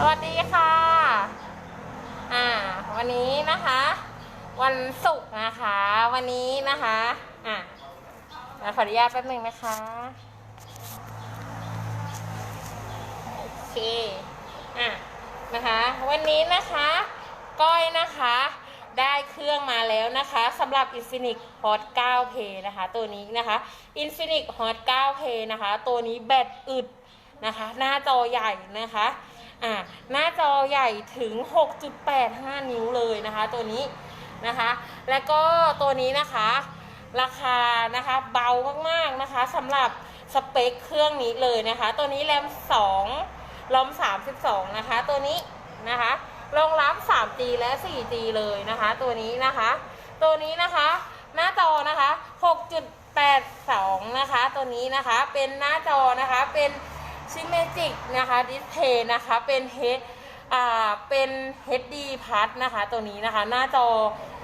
สวัสดีค่ะอ่าวันนี้นะคะ วันศุกร์นะคะ วันนี้นะคะอะขออนุญาตแป๊บหนึ่งนะคะโอเคอะนะคะ วันนี้นะคะก้อยนะคะได้เครื่องมาแล้วนะคะสำหรับ Infinix Hot 9p นะคะ ตัวนี้นะคะ Infinix Hot 9p นะคะ ตัวนี้แบตอึดนะคะ หน้าจอใหญ่นะคะ อ่าหน้าจอใหญ่ถึง 6.85 นิ้วเลยนะคะ ตัวนี้นะคะ แล้วก็ตัวนี้นะคะ ราคานะคะเบามากๆนะคะสำหรับสเปคเครื่องนี้เลยนะคะ ตัวนี้แรม 2 รอม 32 นะคะ ตัวนี้นะคะรองรับ 3G และ 4G เลยนะคะ ตัวนี้นะคะ ตัวนี้นะคะ หน้าจอนะคะ 6.82 นะคะ ตัวนี้นะคะ เป็นหน้าจอนะคะ เป็น ซิมเมจิกนะคะดิสเพย์นะคะเป็นเฮดอ่าเป็น HD พัทนะคะ ตัวนี้นะคะ หน้าจอ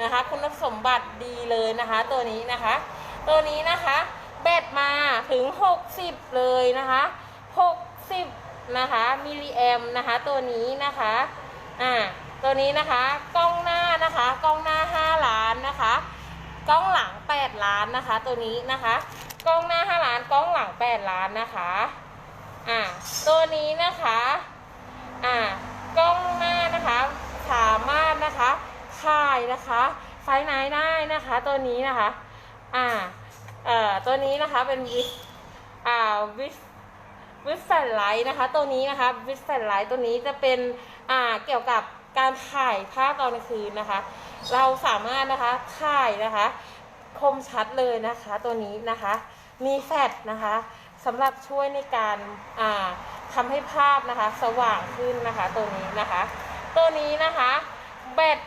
นะคะ คุณสมบัติดีเลยนะคะ ตัวนี้นะคะ ตัวนี้นะคะ แบตมาถึง 60 เลยนะคะ 60 นะคะ มิลลิแอมนะคะ ตัวนี้นะคะอ่าตัวนี้นะคะ กล้องหน้านะคะ กล้องหน้า 5 ล้านนะคะ กล้องหลัง 8 ล้านนะคะ ตัวนี้นะคะ กล้องหน้า 5 ล้าน กล้องหลัง 8 ล้านนะคะ อ่าตัวนี้นะคะอ่ากล้องหน้านะคะสามารถนะคะถ่ายนะคะไฟไหนได้นะคะตัวนี้นะคะอ่าเอ่อตัวนี้นะคะเป็นวิสอ่าวิสวิสแฟลไลท์นะคะตัวนี้นะคะวิสแฟลไลท์ตัวนี้จะเป็นอ่าเกี่ยวกับการถ่ายภาพตอนกลางคืนนะคะ เราสามารถนะคะถ่ายนะคะ คมชัดเลยนะคะ ตัวนี้นะคะ มีแฟลชนะคะ สำหรับช่วยในการาทำให้ภาพนะคะสว่างขึ้นนะคะตัวนี้นะคะ ตัวนี้นะคะแบต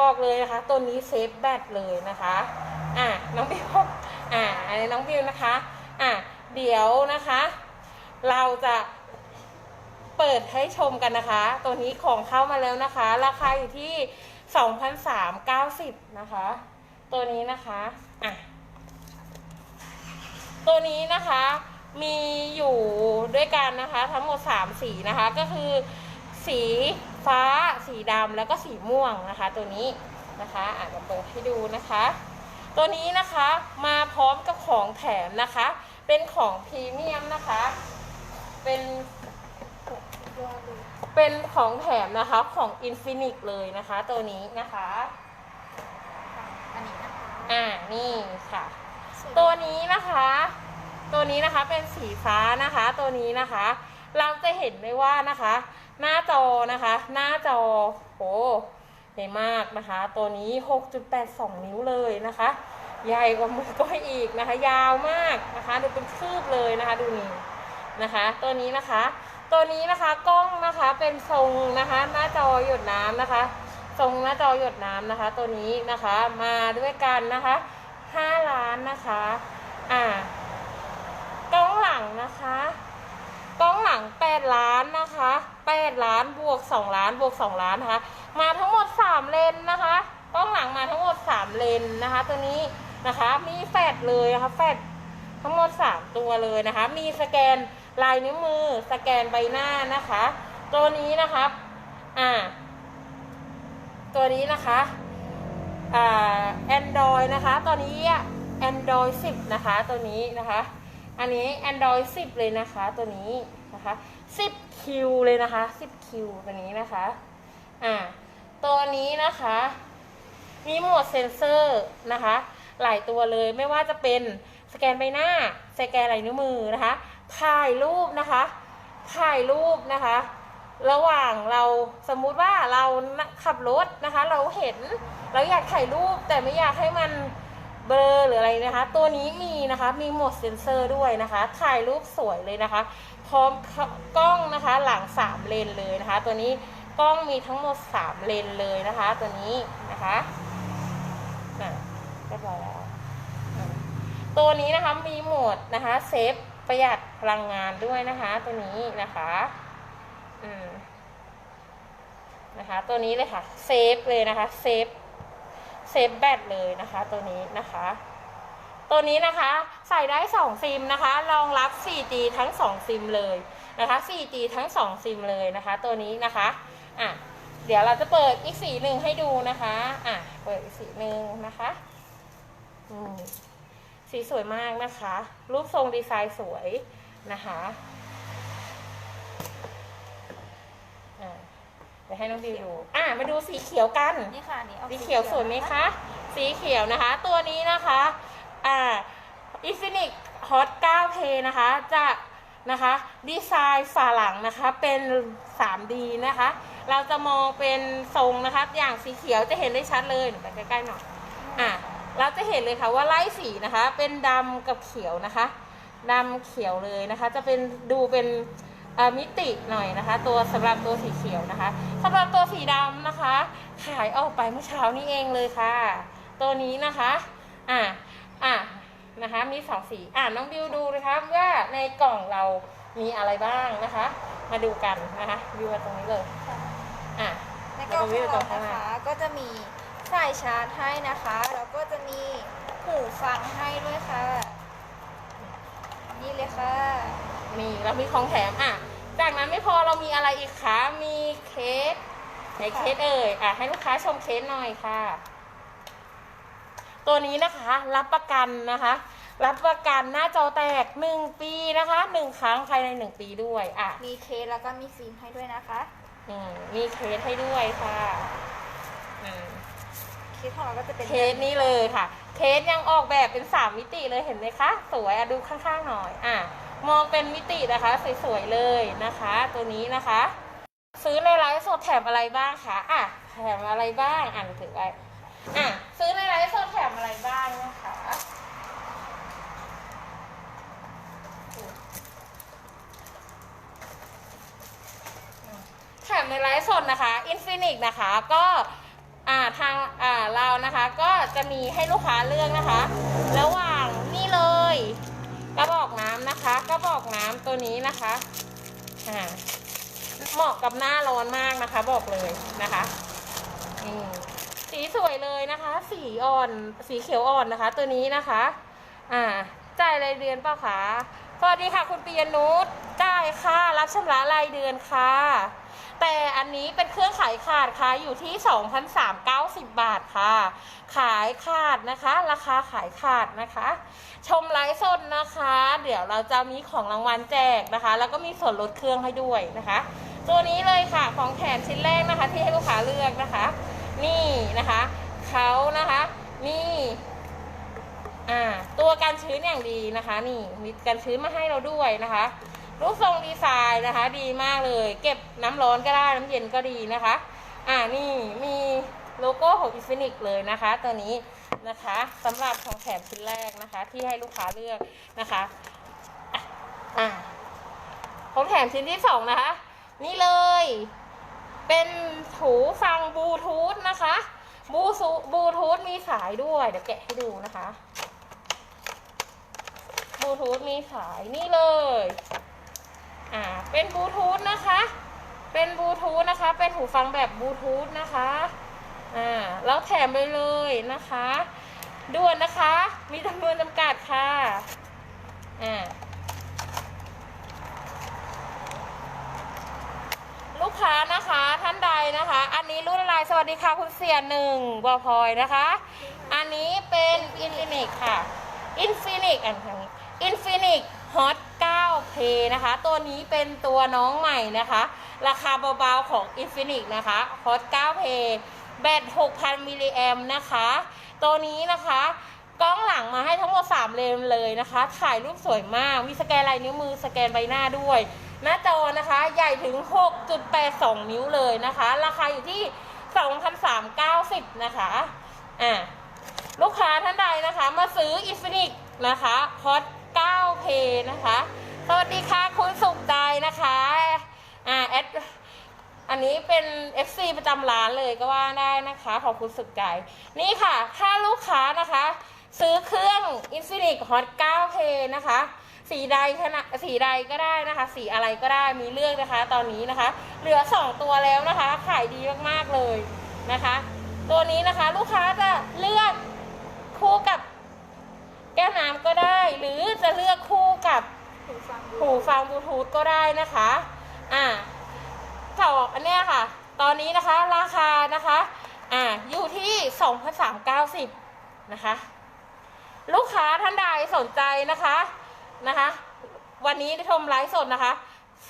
บอกเลยนะคะ ตัวนี้เซฟแบตเลยนะคะอะน้องบิวอ่าอันนี้น้องบิวนะคะอะเดี๋ยวนะคะ เราจะเปิดให้ชมกันนะคะ ตัวนี้ของเข้ามาแล้วนะคะ ราคาอยู่ที่ 2,390 นะคะ ตัวนี้นะคะอะ ตัวนี้นะคะมีอยู่ด้วยกันนะคะ ทั้งหมด 3 สีนะคะ ก็คือสีฟ้า สีดำแล้วก็สีม่วงนะคะ ตัวนี้นะคะอะมาเปิดให้ดูนะคะ ตัวนี้นะคะมาพร้อมกับของแถมนะคะ เป็นของพรีเมียมนะคะ เป็นเป็นของแถมนะคะของ Infinix เลยนะคะ ตัวนี้นะคะ อันนี้นะคะ อ่านี่ค่ะ ตัวนี้นะคะ ตัวนี้นะคะเป็นสีฟ้านะคะ ตัวนี้นะคะ เราจะเห็นได้ว่านะคะ หน้าจอนะคะ หน้าจอโหใหญ่มากนะคะ ตัวนี้ 6.82 นิ้วเลยนะคะ ใหญ่กว่ามือก้อยอีกนะคะ ยาวมากนะคะดูเป็นคืบเลยนะคะ ดูนี่นะคะ ตัวนี้นะคะ ตัวนี้นะคะกล้องนะคะเป็นทรงนะคะ หน้าจอหยดน้ำนะคะ ทรงหน้าจอหยดน้ำนะคะ ตัวนี้นะคะมาด้วยกันนะคะ 5ล้านนะคะ อ่ากล้องหลังนะคะกล้องหลัง8ล้านนะคะ8ล้านบวก2ล้านบวก2ล้านนะคะ มาทั้งหมด3เลนนะคะกล้องหลังมาทั้งหมด3เลนนะคะ ตัวนี้นะคะ มีแฟดเลยนะคะแฟดทั้งหมด3ตัวเลยนะคะ มีสแกนลายนิ้วมือ สแกนใบหน้านะคะ ตัวนี้นะคะ อ่า ตัวนี้นะคะ แอ่า Android นะคะตัวนี้ Android 10 นะคะ ตัวนี้นะคะ อันนี้ Android 10 เลยนะคะ ตัวนี้นะคะ 10Q เลยนะคะ 10Q ตัวนี้นะคะ อ่า ตัวนี้นะคะ มีโหมดเซนเซอร์นะคะ หลายตัวเลย ไม่ว่าจะเป็นสแกนใบหน้า สแกนลายนิ้วมือนะคะ ถ่ายรูปนะคะ ถ่ายรูปนะคะ ระหว่างเราสมมุติว่าเราขับรถนะคะ เราเห็นเราอยากถ่ายรูปแต่ไม่อยากให้มันเบลอหรืออะไรนะคะ ตัวนี้มีนะคะมีโหมดเซนเซอร์ด้วยนะคะ ถ่ายรูปสวยเลยนะคะ พร้อมกล้องนะคะหลัง3เลนเลยนะคะ ตัวนี้กล้องมีทั้งหมด3เลนเลยนะคะ ตัวนี้นะคะอะเรียบร้อยแล้วอะตัวนี้นะคะมีโหมดนะคะเซฟประหยัดพลังงานด้วยนะคะ ตัวนี้นะคะ อืมนะคะ ตัวนี้เลยค่ะ เซฟเลยนะคะ เซฟ เซฟแบตเลยนะคะ ตัวนี้นะคะ ตัวนี้นะคะใส่ได้ 2 ซิมนะคะ รองรับ 4G ทั้ง 2 ซิมเลยนะคะ 4G ทั้ง 2 ซิมเลยนะคะ ตัวนี้นะคะ อะ เดี๋ยวเราจะเปิดอีกสีหนึ่งให้ดูนะคะ อะ เปิดอีกสีหนึ่งนะคะ อืมสีสวยมากนะคะ รูปทรงดีไซน์สวยนะคะอะเดี๋ยวให้น้องดิวดู อะมาดูสีเขียวกัน นี่ค่ะอันนี่อาสีเขียวสวยไหมคะ สีเขียวนะคะ ตัวนี้นะคะ อ่า Infinix Hot 9K นะคะ จะนะคะดีไซน์ฝาหลังนะคะเป็น 3D นะคะ เราจะมองเป็นทรงนะคะอย่างสีเขียวจะเห็นได้ชัดเลยหนูไปใกล้ๆหน่อยอะเราจะเห็นเลยค่ะว่าไล่สีนะคะ เป็นดำกับเขียวนะคะดำเขียวเลยนะคะ จะเป็นดูเป็นเอ่อ มิติหน่อยนะคะ ตัวสำหรับตัวสีเขียวนะคะสำหรับตัวสีดำนะคะ ขายออกไปเมื่อเช้านี้เองเลยค่ะ ตัวนี้นะคะอะอะนะคะมีสองสีอะน้องบิวดูนะคะว่าในกล่องเรามีอะไรบ้างนะคะ มาดูกันนะคะบิวมาตรงนี้เลยอะในกล่องของเรานะคะก็จะมีสายชาร์จให้นะคะแล้วก็จะมีหูฟังให้ด้วยค่ะ นี่เลยค่ะ มีเรามีของแถมอะ จากนั้นไม่พอเรามีอะไรอีกคะ มีเคสไหนเคสเอ่ยอะให้ลูกค้าชมเคสหน่อยค่ะ ตัวนี้นะคะรับประกันนะคะ รับประกันหน้าจอแตกหนึ่งปีนะคะหนึ่งครั้งภายในหนึ่งปีด้วยอะมีเคสแล้วก็มีฟิล์มให้ด้วยนะคะ อืมมีเคสให้ด้วยค่ะอืมเคสของเราก็จะเป็นเคสนี้เลยค่ะ เคสยังออกแบบเป็นสามมิติเลยเห็นไหมคะ สวยอะดูข้างๆหน่อย อะ มองเป็นมิตินะคะสวยๆเลยนะคะ ตัวนี้นะคะ ซื้อในไลฟ์สดแถมอะไรบ้างคะอะแถมอะไรบ้างอ่านถือไว้อะซื้อในไลฟ์สดแถมอะไรบ้างนะคะแถมในไลฟ์สดนะคะ Infinix นะคะก็อ่าทางอ่าเรานะคะก็จะมีให้ลูกค้าเลือกนะคะ ระหว่างนี่เลย อกน้ำตัวนี้นะคะอ่าเหมาะกับหน้าร้อนมากนะคะ บอกเลยนะคะสีสวยเลยนะคะ สีอ่อน สีเขียวอ่อนนะคะ ตัวนี้นะคะ อ่าจ่ายรายเดือนเปล่าคะสวัสดีค่ะ คุณปียนุชจ่ายค่ะ รับชำระรายเดือนค่ะ แต่อันนี้เป็นเครื่องขายขาดค่ะอยู่ที่ 2,390 บาทค่ะ ขายขาดนะคะ ราคาขายขาดนะคะ ชมไลฟ์สดนะคะ เดี๋ยวเราจะมีของรางวัลแจกนะคะ แล้วก็มีส่วนลดเครื่องให้ด้วยนะคะ ตัวนี้เลยค่ะของแถมชิ้นแรกนะคะ ที่ให้ลูกค้าเลือกนะคะ นี่นะคะเขานะคะนี่อ่าตัวกันชื้นอย่างดีนะคะ นี่มีกันชื้นมาให้เราด้วยนะคะ รูปทรงดีไซน์นะคะ ดีมากเลย เก็บน้ำร้อนก็ได้น้ำเย็นก็ดีนะคะ อ่านี่มีโลโก้ของอินฟินิกเลยนะคะ ตัวนี้นะคะสำหรับของแถมชิ้นแรกนะคะ ที่ให้ลูกค้าเลือกนะคะอ่าของแถมชิ้นที่สองนะคะ นี่เลย เป็นหูฟังบลูทูธนะคะบลูซูบลูทูธมีสายด้วยเดี๋ยวแกะให้ดูนะคะบลูทูธมีสายนี่เลย อ่าเป็นบลูทูธนะคะ เป็นบลูทูธนะคะ เป็นหูฟังแบบบลูทูธนะคะอ่าแล้วแถมไปเลยนะคะด่วนนะคะ มีจำนวนจำกัดค่ะอ่าลูกค้านะคะท่านใดนะคะ อันนี้รุ่นอะไรสวัสดีค่ะคุณเสียหนึ่งบอพลอยนะคะ อันนี้เป็นอินฟินิกค่ะอินฟินิกอันนี้อินฟินิกฮอต 9K นะคะ ตัวนี้เป็นตัวน้องใหม่นะคะ ราคาเบาๆของ Infinix นะคะฮอต 9K แบต 6,000 มิลลิแอมนะคะ ตัวนี้นะคะกล้องหลังมาให้ทั้งหมด 3 เลนเลยนะคะ ถ่ายรูปสวยมาก มีสแกนลายนิ้วมือ สแกนใบหน้าด้วย หน้าจอนะคะ ใหญ่ถึง 6.82 นิ้วเลยนะคะ ราคาอยู่ที่ 2,390 นะคะ อะลูกค้าท่านใดนะคะ มาซื้อ Infinix นะคะฮอต 9K นะคะ สวัสดีค่ะคุณสุขใจนะคะอ่าแอดอันนี้เป็น FC ประจำร้านเลยก็ว่าได้นะคะ ขอบคุณสุขใจ นี่ค่ะถ้าลูกค้านะคะ ซื้อเครื่อง Infinix Hot 9K นะคะ สีใดขนาดสีใดก็ได้นะคะ สีอะไรก็ได้มีเลือกนะคะ ตอนนี้นะคะ เหลือ 2 ตัวแล้วนะคะ ขายดีมากๆเลยนะคะ ตัวนี้นะคะลูกค้าจะเลือกคู่กับ แก้วน้ำก็ได้ หรือจะเลือกคู่กับหูฟังบลูทูธก็ได้นะคะ อ่าสองอันเนี้ยค่ะ ตอนนี้นะคะราคานะคะ อ่า อยู่ที่2,390นะคะ ลูกค้าท่านใดสนใจนะคะ นะคะ วันนี้ชมไลฟ์สดนะคะ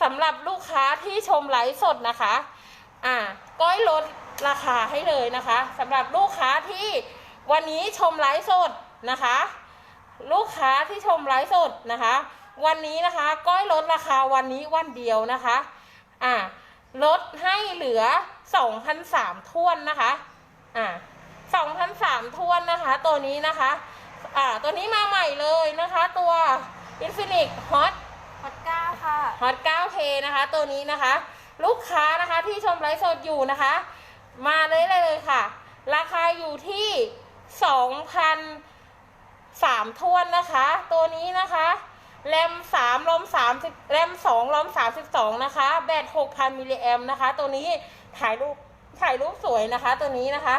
สำหรับลูกค้าที่ชมไลฟ์สดนะคะ อ่าก้อยลดราคาให้เลยนะคะสำหรับลูกค้าที่วันนี้ชมไลฟ์สดนะคะ ลูกค้าที่ชมไลฟ์สดนะคะ วันนี้นะคะก้อยลดราคาวันนี้วันเดียวนะคะอ่าลดให้เหลือ2,003ท้วนนะคะอ่า2,003ท้วนนะคะ ตัวนี้นะคะอ่าตัวนี้มาใหม่เลยนะคะ ตัว Infinix Hot ฮอตก้าค่ะฮอต 9K นะคะ ตัวนี้นะคะ ลูกค้านะคะที่ชมไลฟ์สดอยู่นะคะ มาเลยเลยค่ะ ราคาอยู่ที่ 2,000 สามทวนนะคะ ตัวนี้นะคะแรม3ลม30แรม2ลม32นะคะ แบต6,000มิลลิแอมนะคะ ตัวนี้ถ่ายรูปถ่ายรูปสวยนะคะ ตัวนี้นะคะ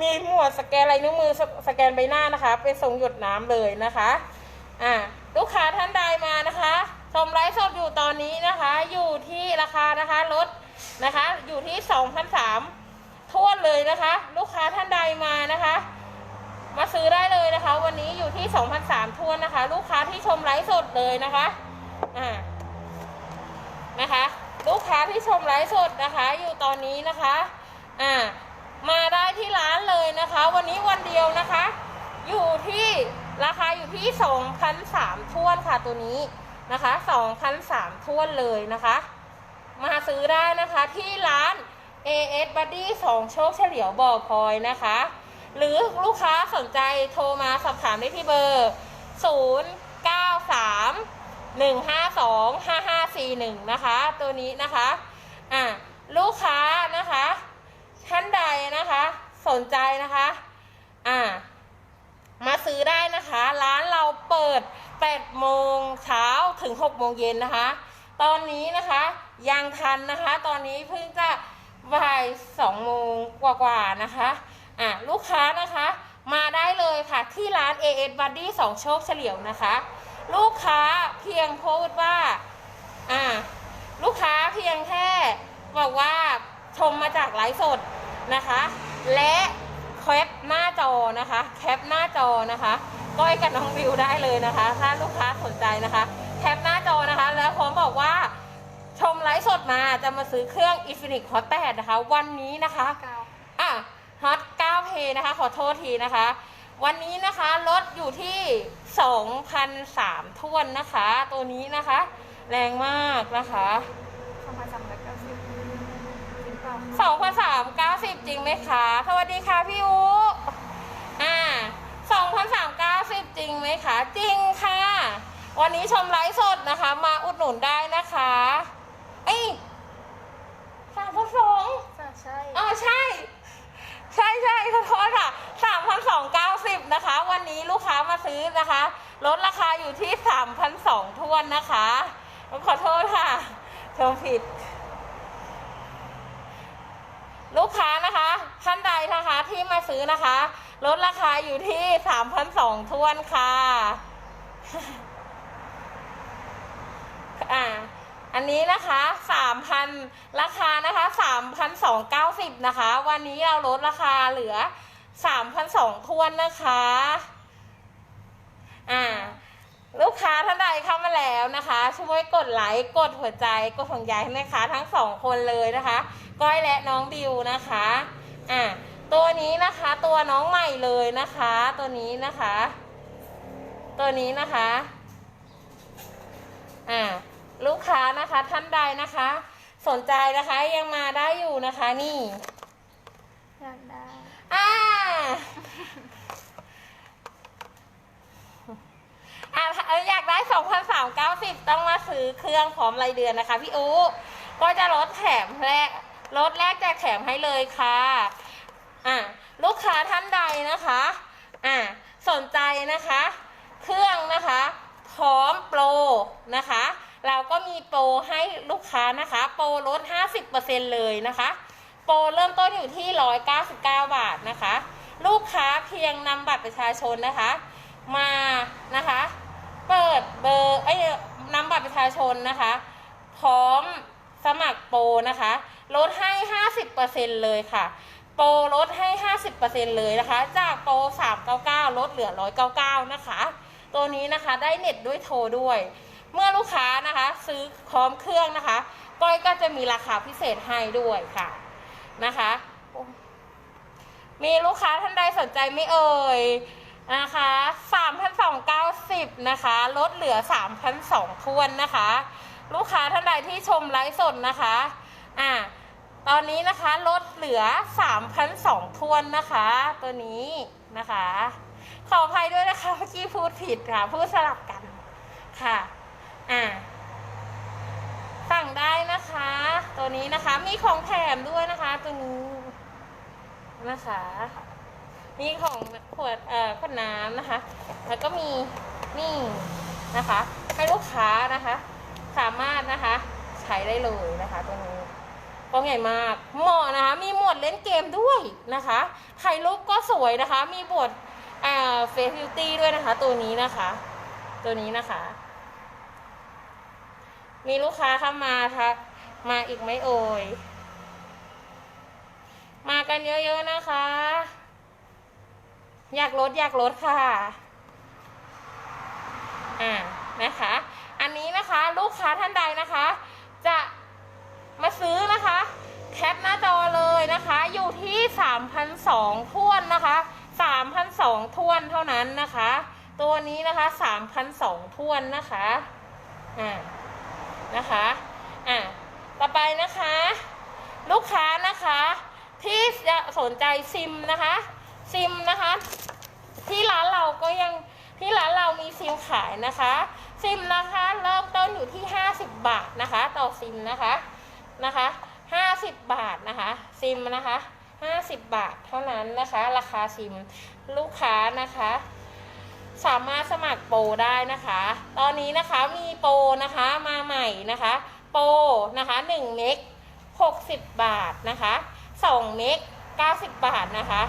มีหมวดสแกนลายนิ้วมือสสแกนใบหน้านะคะ เป็นทรงหยดน้ำเลยนะคะอ่าลูกค้าท่านใดมานะคะชมไลฟ์สดอยู่ตอนนี้นะคะ อยู่ที่ราคานะคะลดนะคะ อยู่ที่2,003ทั่วเลยนะคะ ลูกค้าท่านใดมานะคะ มาซื้อได้เลยนะคะ วันนี้อยู่ที่2,003ทั่วนนะคะ ลูกค้าที่ชมไลฟ์สดเลยนะคะอ่านะคะ ลูกค้าที่ชมไลฟ์สดนะคะ อยู่ตอนนี้นะคะอ่ามาได้ที่ร้านเลยนะคะ วันนี้วันเดียวนะคะ อยู่ที่ราคาอยู่ที่2,003ทวนค่ะตัวนี้นะคะ2,003ทวนเลยนะคะ มาซื้อได้นะคะที่ร้าน AS Buddy 2 โชคเฉลียวบ่อพลอยนะคะ หรือลูกค้าสนใจโทรมาสอบถามได้ที่เบอร์ 093 152 5541 นะคะ ตัวนี้นะคะอะลูกค้านะคะท่านใดนะคะสนใจนะคะอ่ามาซื้อได้นะคะ ร้านเราเปิด 8 โมงเช้าถึง 6 โมงเย็นนะคะ ตอนนี้นะคะยังทันนะคะ ตอนนี้เพิ่งจะบ่าย 2 โมงกว่าๆนะคะ อะลูกค้านะคะมาได้เลยค่ะที่ร้าน AS Buddy 2โชคเฉลียวนะคะ ลูกค้าเพียงพูดว่าอ่าลูกค้าเพียงแค่บอกว่าชมมาจากไลฟ์สดนะคะ และแคปหน้าจอนะคะ แคปหน้าจอนะคะก้อยกับน้องวิวได้เลยนะคะ ถ้าลูกค้าสนใจนะคะ แคปหน้าจอนะคะ แล้วพร้อมบอกว่าชมไลฟ์สดมาจะมาซื้อเครื่อง Infinix Hot 8นะคะ วันนี้นะคะเก้าอะ ฮอต9เพนะคะ ขอโทษทีนะคะ วันนี้นะคะลดอยู่ที่2,003ท้วนนะคะ ตัวนี้นะคะ แรงมากนะคะสองพันสามร้อยเก้าสิบจริงเปล่า2,390 จริงไหมคะ สวัสดีค่ะพี่อูอ่า2,390 จริงไหมคะ จริงค่ะ วันนี้ชมไลฟ์สดนะคะ มาอุดหนุนได้นะคะเอ้ยสามพันสองใช่อ๋อใช่ ใช่ใช่ขอโทษค่ะสามพันสองเก้าสิบนะคะ วันนี้ลูกค้ามาซื้อนะคะลดราคาอยู่ที่สามพันสองทวนนะคะขอโทษค่ะชมผิด ลูกค้านะคะท่านใดนะคะที่มาซื้อนะคะลดราคาอยู่ที่สามพันสองทวนค่ะ อ่า อันนี้นะคะสามพันราคานะคะสามพันสองเก้าสิบนะคะ วันนี้เราลดราคาเหลือสามพันสองทวนนะคะ อ่า ลูกค้าท่านใดเข้ามาแล้วนะคะ ช่วยกดไลค์กดหัวใจกดห่วงใยให้แม่ค้าทั้งสองคนเลยนะคะ ก้อยและน้องดิวนะคะ อ่าตัวนี้นะคะ ตัวน้องใหม่เลยนะคะ ตัวนี้นะคะ ตัวนี้นะคะ อ่า ลูกค้านะคะท่านใดนะคะ สนใจนะคะยังมาได้อยู่นะคะนี่ อยากได้ อ่า อ่าอยากได้ 2,390 ต้องมาซื้อเครื่องพร้อมรายเดือนนะคะ พี่อู ก็จะลดแถมแรกลดแรกแจกแถมให้เลยค่ะ อ่าลูกค้าท่านใดนะคะ อ่าสนใจนะคะ เครื่องนะคะ พร้อมโปรนะคะ เราก็มีโปรให้ลูกค้านะคะ โปรลด 50%เลยนะคะ โปรเริ่มต้นอยู่ที่ 199 บาทนะคะ ลูกค้าเพียงนำบัตรประชาชนนะคะ มานะคะ เปิดเบอร์เอ้นำบัตรประชาชนนะคะ พร้อมสมัครโปรนะคะ ลดให้ 50%เลยค่ะ โปรลดให้ 50%เลยนะคะ จากโปร 399 ลดเหลือ 199 นะคะ ตัวนี้นะคะได้เน็ตด้วยโทรด้วย เมื่อลูกค้านะคะ ซื้อพร้อมเครื่องนะคะก้อยก็จะมีราคาพิเศษให้ด้วยค่ะนะคะ มีลูกค้าท่านใดสนใจไม่เอ่ยนะคะ3,290นสองเก้าสิบนะคะ ลดเหลือ3,200ทวนนะคะ ลูกค้าท่านใดที่ชมไลฟ์สดนะคะ อ่า ตอนนี้นะคะลดเหลือ3,200ทวนนะคะ ตัวนี้นะคะ ขออภัยด้วยนะคะเมื่อกี้พูดผิดค่ะ พูดสลับกันค่ะ อ่าสั่งได้นะคะ ตัวนี้นะคะมีของแถมด้วยนะคะ ตัวนี้นะคะมีของขวดเอ่อขวดน้ำนะคะ แล้วก็มีนี่นะคะให้ลูกค้านะคะ สามารถนะคะ ใช้ได้เลยนะคะตัวนี้กล้องใหญ่มากเหมาะนะคะ มีหมดเล่นเกมด้วยนะคะถ่ายรูปก็สวยนะคะ มีบทอ่าเฟซฟิลตี้ด้วยนะคะ ตัวนี้นะคะ ตัวนี้นะคะ มีลูกค้าเข้ามาทักมาอีกไหมเอ่ย มากันเยอะๆนะคะ อยากลดอยากลดค่ะ อ่า นะคะ อันนี้นะคะลูกค้าท่านใดนะคะ จะมาซื้อนะคะ แคปหน้าจอเลยนะคะ อยู่ที่3,002ท้วนนะคะ3,002ท้วนเท่านั้นนะคะ ตัวนี้นะคะ3,002ท้วนนะคะ อ่า นะคะอะต่อไปนะคะ ลูกค้านะคะที่จะสนใจซิมนะคะ ซิมนะคะ ที่ร้านเราก็ยังที่ร้านเรามีซิมขายนะคะ ซิมนะคะเริ่มต้นอยู่ที่ 50 บาทนะคะ ต่อซิมนะคะนะคะ50 บาทนะคะ ซิมนะคะ 50 บาทเท่านั้นนะคะ ราคาซิมลูกค้านะคะ สามารถสมัครโปรได้นะคะ ตอนนี้นะคะมีโปรนะคะมาใหม่นะคะ โปรนะคะ1เมก60 บาทนะคะ2เมก90 บาทนะคะ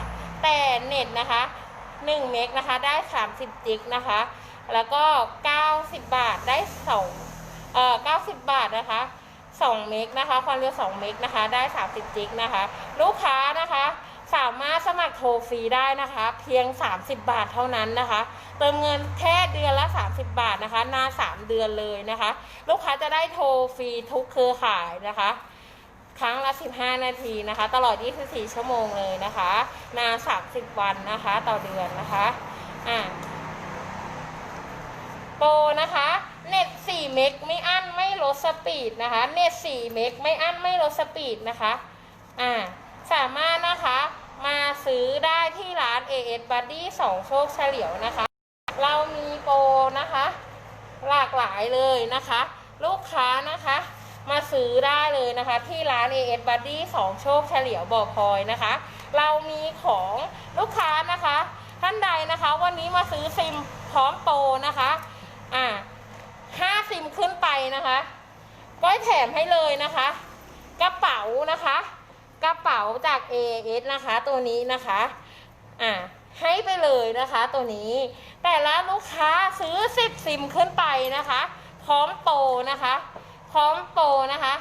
แต่เน็ตนะคะ1เมกนะคะได้ 30 จิกนะคะ แล้วก็ 90 บาทได้2เอ่อ90 บาทนะคะ2เมกนะคะ ความเร็ว2เมกนะคะ ได้ 30 จิกนะคะ ลูกค้านะคะ สามารถสมัครโทรฟรีได้นะคะ เพียง 30 บาทเท่านั้นนะคะ เติมเงินแค่เดือนละ 30 บาทนะคะนาน3 เดือนเลยนะคะ ลูกค้าจะได้โทรฟรีทุกเครือข่ายนะคะ ครั้งละ 15 นาทีนะคะ ตลอด 24 ชั่วโมงเลยนะคะ นาน 30 วันนะคะ ต่อเดือนนะคะอ่าโปรนะคะเน็ต4เมกไม่อั้นไม่ลดสปีดนะคะ เน็ต4เมกไม่อั้นไม่ลดสปีดนะคะ อ่า สามารถนะคะมาซื้อได้ที่ร้าน AS Buddy 2 โชคเฉลียวนะคะ เรามีโปรนะคะ หลากหลายเลยนะคะ ลูกค้านะคะ มาซื้อได้เลยนะคะ ที่ร้าน AS Buddy 2 โชคเฉลียวบ่อพลอยนะคะ เรามีของลูกค้านะคะ ท่านใดนะคะ วันนี้มาซื้อซิมพร้อมโปรนะคะอ่าห้าซิมขึ้นไปนะคะ ก็แถมให้เลยนะคะ กระเป๋านะคะ กระเป๋าจาก AS นะคะตัวนี้นะคะอ่าให้ไปเลยนะคะตัวนี้ แต่ละลูกค้าซื้อ 10 ซิมขึ้นไปนะคะ พร้อมโปรนะคะ พร้อมโปรนะคะ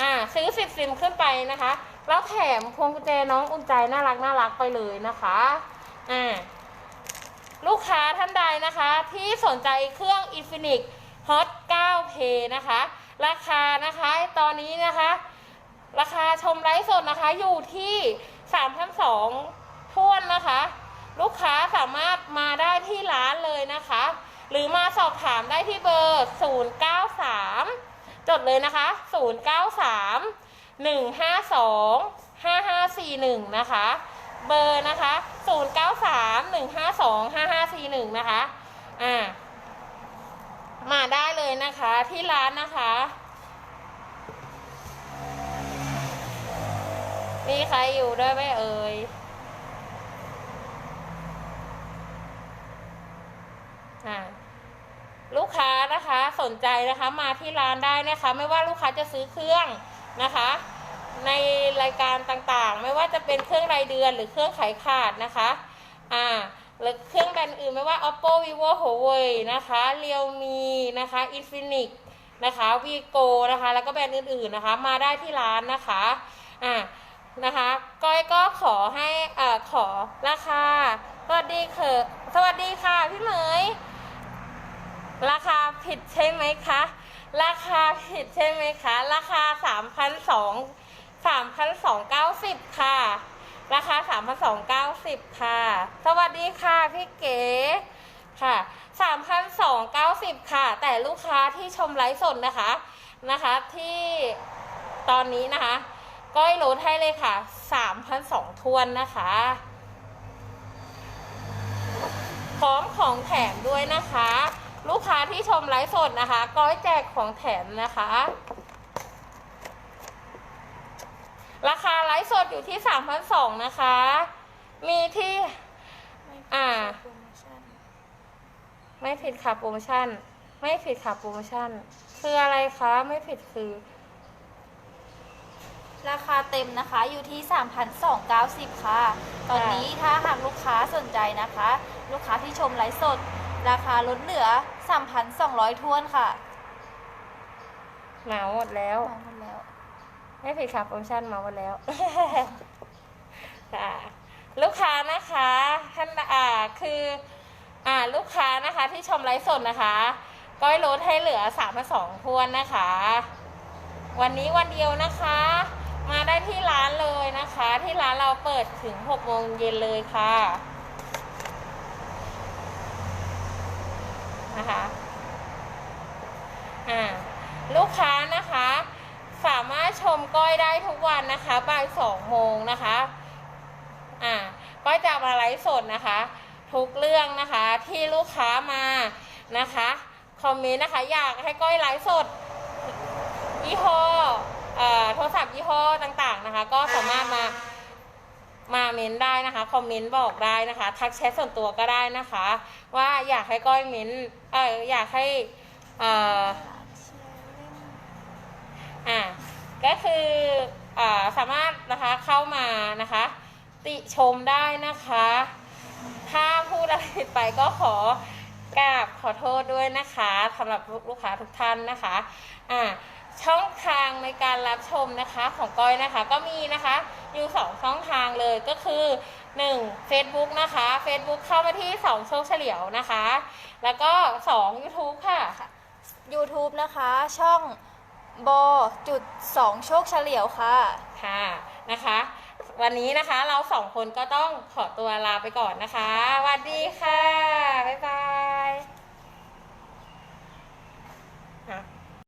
อ่าซื้อ 10 ซิมขึ้นไปนะคะ แล้วแถมพวงกุญแจน้องอุ่นใจน่ารักน่ารักไปเลยนะคะอ่าลูกค้าท่านใดนะคะ ที่สนใจเครื่อง Infinix Hot 9 p นะคะ ราคานะคะตอนนี้นะคะ ราคาชมไลฟ์สดนะคะอยู่ที่3,200ท้วนนะคะ ลูกค้าสามารถมาได้ที่ร้านเลยนะคะ หรือมาสอบถามได้ที่เบอร์ 093 จดเลยนะคะ 093 152 5541 นะคะ เบอร์นะคะ 093 152 5541 นะคะ อ่า มาได้เลยนะคะที่ร้านนะคะ มีใครอยู่ด้วยไหมเอ่ย ลูกค้านะคะสนใจนะคะมาที่ร้านได้นะคะ ไม่ว่าลูกค้าจะซื้อเครื่องนะคะ ในรายการต่างๆ ไม่ว่าจะเป็นเครื่องรายเดือนหรือเครื่องขายขาดนะคะ อ่าแล้วเครื่องแบรนด์อื่นไม่ว่า oppo vivo huawei นะคะ realme นะคะ infinix นะคะ vigo นะคะ แล้วก็แบรนด์อื่นๆนะคะ มาได้ที่ร้านนะคะ อะ นะคะก้อยก็ขอให้อ่าขอราคาสวัสดีเถอะสวัสดีค่ะพี่เหมย ราคาผิดใช่ไหมคะ ราคาผิดใช่ไหมคะ ราคาสามพันสองสามพันสองเก้าสิบค่ะ ราคาสามพันสองเก้าสิบค่ะ สวัสดีค่ะพี่เก๋ค่ะสามพันสองเก้าสิบค่ะ แต่ลูกค้าที่ชมไลฟ์สดนะคะนะคะที่ตอนนี้นะคะ ก้อยลดให้เลยค่ะสามพันสองทวนนะคะ พร้อมของแถมด้วยนะคะ ลูกค้าที่ชมไลฟ์สดนะคะ ก้อยแจกของแถมนะคะ ราคาไลฟ์สดอยู่ที่3 2 0 0นสองนะคะ มีที่ อ่า ไม่ผิดค่ะโปรโมชั่น ไม่ผิดค่ะโปรโมชั่น คืออะไรคะ ไม่ผิดคือ ราคาเต็มนะคะอยู่ที่ 3,290 ค่ะ ตอนนี้ถ้าหากลูกค้าสนใจนะคะ ลูกค้าที่ชมไลฟ์สด ราคาลดเหลือ 3,200ทวนค่ะเหมาหมดแล้วมาหมดแล้ว ไม่ผิดค่ะโปรโมชั่นเหมาหมดแล้วค่ะลูกค้านะคะท่านอ่าคืออ่าลูกค้านะคะที่ชมไลฟ์สดนะคะก้อยลดให้เหลือสามพันสองทวนนะคะ วันนี้วันเดียวนะคะ คะที่ร้านเราเปิดถึงหกโมงเย็นเลยค่ะ นะคะอ่าลูกค้านะคะ สามารถชมก้อยได้ทุกวันนะคะบ่ายสองโมงนะคะอ่าก้อยจะมาไลฟ์สดนะคะ ทุกเรื่องนะคะที่ลูกค้ามานะคะคอมเมนต์นะคะ อยากให้ก้อยไลฟ์สดยี่ห้อเอ่อ โทรศัพท์ยี่ห้อต่างๆนะคะ ก็สามารถมามาเมนได้นะคะคอมเมนต์บอกได้นะคะ ทักแชทส่วนตัวก็ได้นะคะ ว่าอยากให้ก้อยเมนเอออยากให้อ่ออ่าก็คืออ่าสามารถนะคะเข้ามานะคะ ติชมได้นะคะ ถ้าพูดอะไรผิดไปก็ขอกราบขอโทษด้วยนะคะสำหรับลูกค้าทุกท่านนะคะ อ่า ช่องทางในการรับชมนะคะของก้อยนะคะก็มีนะคะอยู่สองช่องทางเลยก็คือ 1 Facebook นะคะ Facebook เข้ามาที่2โชคเฉลียวนะคะ แล้วก็ 2 YouTube ค่ะ YouTube นะคะช่องบอจุดสองโชคเฉลียวค่ะ ค่ะนะคะ วันนี้นะคะเราสองคนก็ต้องขอตัวลาไปก่อนนะคะสวัสดีค่ะ บ๊ายบาย